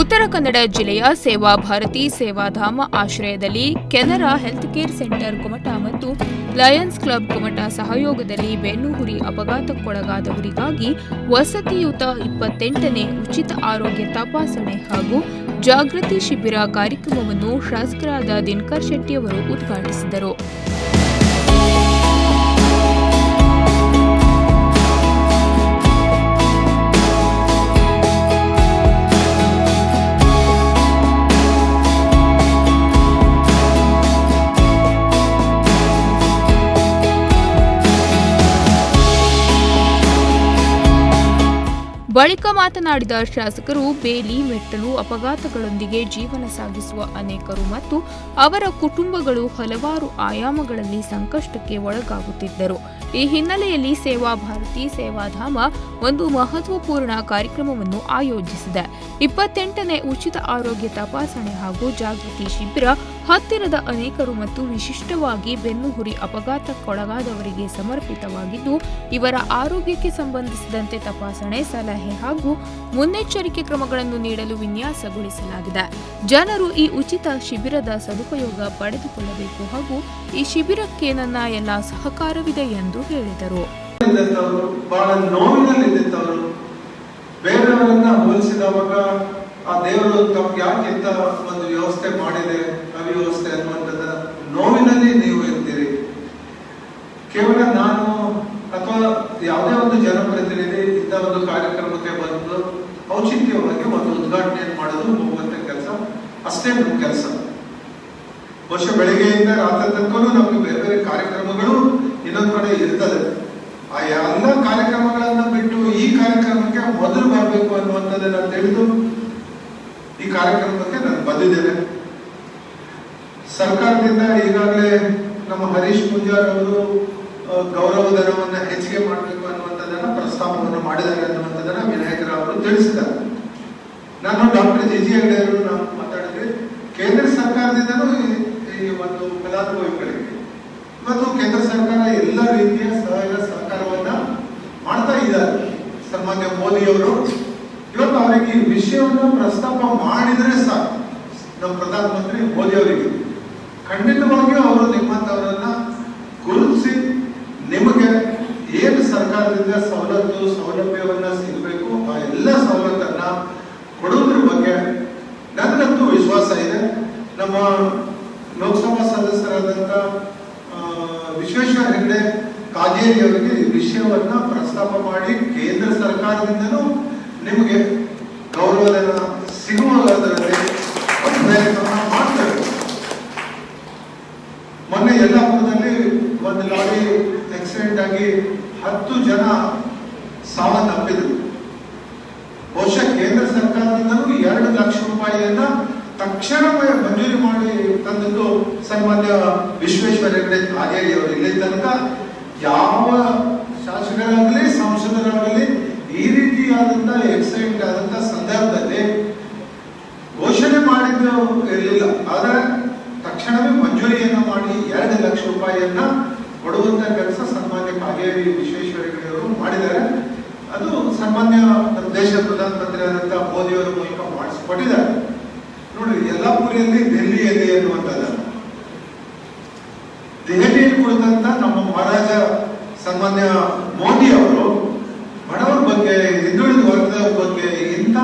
ಉತ್ತರ ಕನ್ನಡ ಜಿಲ್ಲೆಯ ಸೇವಾ ಭಾರತಿ ಸೇವಾಧಾಮ ಆಶ್ರಯದಲ್ಲಿ Canara health care centre Kumta ಮತ್ತು ಲಯನ್ಸ್ ಕ್ಲಬ್ ಕುಮಟ ಸಹಯೋಗದಲ್ಲಿ ಬೆನ್ನುಹುರಿ ಅಪಘಾತಕ್ಕೊಳಗಾದವರಿಗಾಗಿ ವಸತಿಯುತ ಇಪ್ಪತ್ತೆಂಟನೇ ಉಚಿತ ಆರೋಗ್ಯ ತಪಾಸಣೆ ಹಾಗೂ ಜಾಗೃತಿ ಶಿಬಿರ ಕಾರ್ಯಕ್ರಮವನ್ನು ಶಾಸಕರಾದ ದಿನಕರ್ ಶೆಟ್ಟಿಯವರು ಉದ್ಘಾಟಿಸಿದರು. ಬಳಿಕ ಮಾತನಾಡಿದ ಶಾಸಕರು, ಬೇಲಿ, ಮೆಟ್ಟಲು ಅಪಘಾತಗಳೊಂದಿಗೆ ಜೀವನ ಸಾಗಿಸುವ ಅನೇಕರು ಮತ್ತು ಅವರ ಕುಟುಂಬಗಳು ಹಲವಾರು ಆಯಾಮಗಳಲ್ಲಿ ಸಂಕಷ್ಟಕ್ಕೆ ಒಳಗಾಗುತ್ತಿದ್ದರು. ಈ ಹಿನ್ನೆಲೆಯಲ್ಲಿ ಸೇವಾ ಭಾರತಿ ಸೇವಾಧಾಮ ಒಂದು ಮಹತ್ವಪೂರ್ಣ ಕಾರ್ಯಕ್ರಮವನ್ನು ಆಯೋಜಿಸಿದೆ. ಇಪ್ಪತ್ತೆಂಟನೇ ಉಚಿತ ಆರೋಗ್ಯ ತಪಾಸಣೆ ಹಾಗೂ ಜಾಗೃತಿ ಶಿಬಿರ ಹತ್ತಿರದ ಅನೇಕರು ಮತ್ತು ವಿಶಿಷ್ಟವಾಗಿ ಬೆನ್ನುಹುರಿ ಅಪಘಾತಕ್ಕೊಳಗಾದವರಿಗೆ ಸಮರ್ಪಿತವಾಗಿದ್ದು, ಇವರ ಆರೋಗ್ಯಕ್ಕೆ ಸಂಬಂಧಿಸಿದಂತೆ ತಪಾಸಣೆ, ಸಲಹೆ ಹಾಗೂ ಮುನ್ನೆಚ್ಚರಿಕೆ ಕ್ರಮಗಳನ್ನು ನೀಡಲು ವಿನ್ಯಾಸಗೊಳಿಸಲಾಗಿದೆ. ಜನರು ಈ ಉಚಿತ ಶಿಬಿರದ ಸದುಪಯೋಗ ಪಡೆದುಕೊಳ್ಳಬೇಕು ಹಾಗೂ ಈ ಶಿಬಿರಕ್ಕೆ ನನ್ನ ಎಲ್ಲ ಸಹಕಾರವಿದೆ ಎಂದು ಹೇಳಿದರು. ಬಹಳ ನೋವಿನಲ್ಲಿ ಬೇರೆಯವರನ್ನ ಹೋಲಿಸಿದವಾಗ ಆ ದೇವರು ತಮ್ಗೆ ಯಾಕೆ ಇಂಥ ಒಂದು ವ್ಯವಸ್ಥೆ ಮಾಡಿದೆ ಅವ್ಯವಸ್ಥೆ ಅನ್ನುವಂಥದ್ದು ನೋವಿನಲ್ಲಿ ನೀವು ಇರ್ತೀರಿ. ಕೇವಲ ನಾನು ಅಥವಾ ಯಾವುದೇ ಒಂದು ಜನಪ್ರತಿನಿಧಿ ಇಂಥ ಒಂದು ಕಾರ್ಯಕ್ರಮಕ್ಕೆ ಬಂದು ಔಚಿತ್ಯವಾಗಿ ಒಂದು ಉದ್ಘಾಟನೆಯನ್ನು ಮಾಡೋದು ಹೋಗುವಂತ ಕೆಲಸ, ಅಷ್ಟೇ ನಮ್ಮ ಕೆಲಸ ವರ್ಷ ಬೆಳಿಗ್ಗೆಯಿಂದ ರಾತ್ರಿ ತನಕನೂ ನಮಗೆ ಬೇರೆ ಬೇರೆ ಕಾರ್ಯಕ್ರಮಗಳು ಇನ್ನೊಂದು ಕಡೆ ಇರ್ತದೆ. ಆ ಎಲ್ಲ ಕಾರ್ಯಕ್ರಮಗಳನ್ನ ಬಿಟ್ಟು ಈ ಕಾರ್ಯಕ್ರಮಕ್ಕೆ ಮೊದಲು ಬರಬೇಕು ಅನ್ನುವಂಥದ್ದನ್ನ ತಿಳಿದು ಕಾರ್ಯಕ್ರಮಕ್ಕೆ ನಾನು ಬಂದಿದ್ದೇನೆ. ಸರ್ಕಾರದಿಂದ ಈಗಾಗಲೇ ನಮ್ಮ ಹರೀಶ್ ಪೂಜಾರ್ ಅವರು ಗೌರವ ದರವನ್ನ ಹೆಚ್ಚಿಗೆ ಮಾಡಬೇಕು ಅನ್ನುವಂಥದ್ದನ್ನ ಪ್ರಸ್ತಾಪವನ್ನು ಮಾಡಿದ್ದಾರೆ ಅನ್ನುವಂಥದ್ದನ್ನ ವಿನಾಯಕರ ಅವರು ತಿಳಿಸಿದ್ದಾರೆ. ನಾನು ಡಾಕ್ಟರ್ ಜಿ ಜಿ ಹೆಗ್ಡೆ ಅವರು ನಾವು ಮಾತಾಡಿದ್ವಿ ಕೇಂದ್ರ ಸರ್ಕಾರದಿಂದಲೂ ಈ- ಈ ಒಂದು ಫಲಾನುಭವಿಗಳಿಗೆ ಮತ್ತು ಕೇಂದ್ರ ಸರ್ಕಾರ ಎಲ್ಲ ರೀತಿಯ ಸಹಾಯ ಸಹಕಾರವನ್ನ ಮಾಡ್ತಾ ಇದ್ದಾರೆ. ಸನ್ಮಾನ್ಯ ಮೋದಿ ಅವರು ಇವತ್ತು ಅವರಿಗೆ ಈ ವಿಷಯವನ್ನು ಪ್ರಸ್ತಾಪ ಮಾಡಿದರೆ ಸಾಕು. ನಮ್ಮ ಪ್ರಧಾನಮಂತ್ರಿ ಮೋದಿ ಅವರಿಗೆ. ಖಂಡಿತವಾಗಿಯೂ ಅವರು ನಿಮ್ಮಂತವರನ್ನ ಗುರುತಿಸಿ ನಿಮಗೆ ಏನು ಸರ್ಕಾರದಿಂದ ಸವಲತ್ತು ಸೌಲಭ್ಯವನ್ನ ಸಿಗಬೇಕು ಆ ಎಲ್ಲ ಸವಲತ್ತನ್ನ ಕೊಡೋದ್ರ ಬಗ್ಗೆ ನನ್ನಂತೂ ವಿಶ್ವಾಸ ಇದೆ. ನಮ್ಮ ಲೋಕಸಭಾ ಸದಸ್ಯರಾದಂತ ಆ, ವಿಶ್ವೇಶ್ವರ ಹೆಗ್ಡೆ ಕಾಗೇರಿ ಅವರಿಗೆ ವಿಷಯವನ್ನ ಪ್ರಸ್ತಾಪ ಮಾಡಿ ಕೇಂದ್ರ ಸರ್ಕಾರದಿಂದಲೂ ನಿಮಗೆ ಆಕ್ಸಿಡೆಂಟ್ ಆಗಿ ಹತ್ತು ಜನ ಸಾವನ್ನಪ್ಪಿದ್ರು ಬಹುಶಃ ಕೇಂದ್ರ ಸರ್ಕಾರದಿಂದಲೂ ಎರಡು ಲಕ್ಷ ರೂಪಾಯಿಯನ್ನ ತಕ್ಷಣವೇ ಮಂಜೂರಿ ಮಾಡಿ ತಂದದ್ದು ಸನ್ಮಾನ್ಯ ವಿಶ್ವೇಶ್ವರ ಹೆಗಡೆ ಕಾಗೇರಿ ಇಲ್ಲಿ ತನಕ ಯಾವ ಶಾಸಕರಾಗಲಿ, ಸಂಸದರಾಗಲಿ ಈ ರೀತಿಯಾದಂತಹ ಎಕ್ಸೆಂಟ್ ಆದಂತ ಸಂದರ್ಭದಲ್ಲಿ ಘೋಷಣೆ ಮಾಡಿದ್ದು ಇರಲಿಲ್ಲ. ಆದ್ರೆ ತಕ್ಷಣವೇ ಮಂಜೂರಿಯನ್ನ ಮಾಡಿ ಎರಡು ಲಕ್ಷ ರೂಪಾಯಿಯನ್ನ ಕೊಡುವಂತ ಕೆಲಸ ಸನ್ಮಾನ್ಯ ಕಾಗೇರಿ ವಿಶ್ವೇಶ್ವರ ಹೆಗಡೆ ಅವರು ಮಾಡಿದ್ದಾರೆ. ಅದು ಸಾಮಾನ್ಯ ನಮ್ಮ ದೇಶದ ಪ್ರಧಾನಮಂತ್ರಿ ಆದಂತ ಮೋದಿ ಅವರ ಮೂಲಕ ಮಾಡಿಸಿಕೊಟ್ಟಿದ್ದಾರೆ. ನೋಡಿ ಯಲ್ಲಾಪುರಿಯಲ್ಲಿ ದೆಹಲಿಯಲ್ಲಿ ಅನ್ನುವಂಥದ್ದು. ದೆಹಲಿಯಲ್ಲಿ ಕುಳಿತಂತ ನಮ್ಮ ಮಹಾರಾಜ ಸಾಮಾನ್ಯ ಮೋದಿ ಅವರು ಬಡವರ ಬಗ್ಗೆ ಹಿಂದುಳಿದ ವರ್ಗದ ಬಗ್ಗೆ ಇಂಥ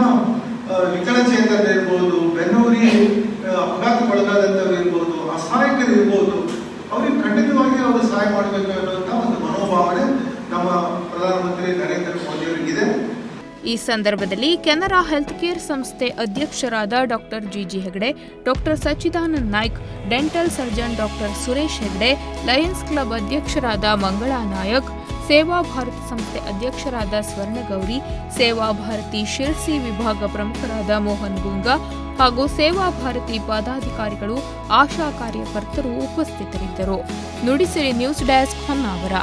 ವಿಕಲಚೇತನ ಇರ್ಬೋದು ಬೆನ್ನೂರಿ ಆ, ಅಪಘಾತಕ್ಕೊಳಗಾದಂಥವ್ರು ಇರ್ಬೋದು ಅಸಹಾಯಕರು ಇರ್ಬೋದು ಅವ್ರಿಗೆ ಖಂಡಿತವಾಗಿ ಅವರು ಸಹಾಯ ಮಾಡಬೇಕು ಅನ್ನುವಂಥ ಒಂದು ಮನೋಭಾವನೆ ನಮ್ಮ ಪ್ರಧಾನಮಂತ್ರಿ ನರೇಂದ್ರ ಮೋದಿ ಅವರಿಗಿದೆ ಈ ಸಂದರ್ಭದಲ್ಲಿ ಕೆನರಾ ಹೆಲ್ತ್ ಕೇರ್ ಸಂಸ್ಥೆ ಅಧ್ಯಕ್ಷರಾದ doctor G G Hegde, doctor Sachchidanand Naik, dental surgeon doctor Suresh Hegde, Lions club ಅಧ್ಯಕ್ಷರಾದ ಮಂಗಳಾ ನಾಯಕ್, ಸೇವಾ ಭಾರತ ಸಂಸ್ಥೆ ಅಧ್ಯಕ್ಷರಾದ ಸ್ವರ್ಣಗೌರಿ, ಸೇವಾ ಭಾರತಿ ಶಿರ್ಸಿ ವಿಭಾಗ ಪ್ರಮುಖರಾದ ಮೋಹನ್ ಗುಂಗಾ ಹಾಗೂ ಸೇವಾ ಭಾರತಿ ಪದಾಧಿಕಾರಿಗಳು, ಆಶಾ ಕಾರ್ಯಕರ್ತರು ಉಪಸ್ಥಿತರಿದ್ದರು. Nudisiri news desk Honnavar.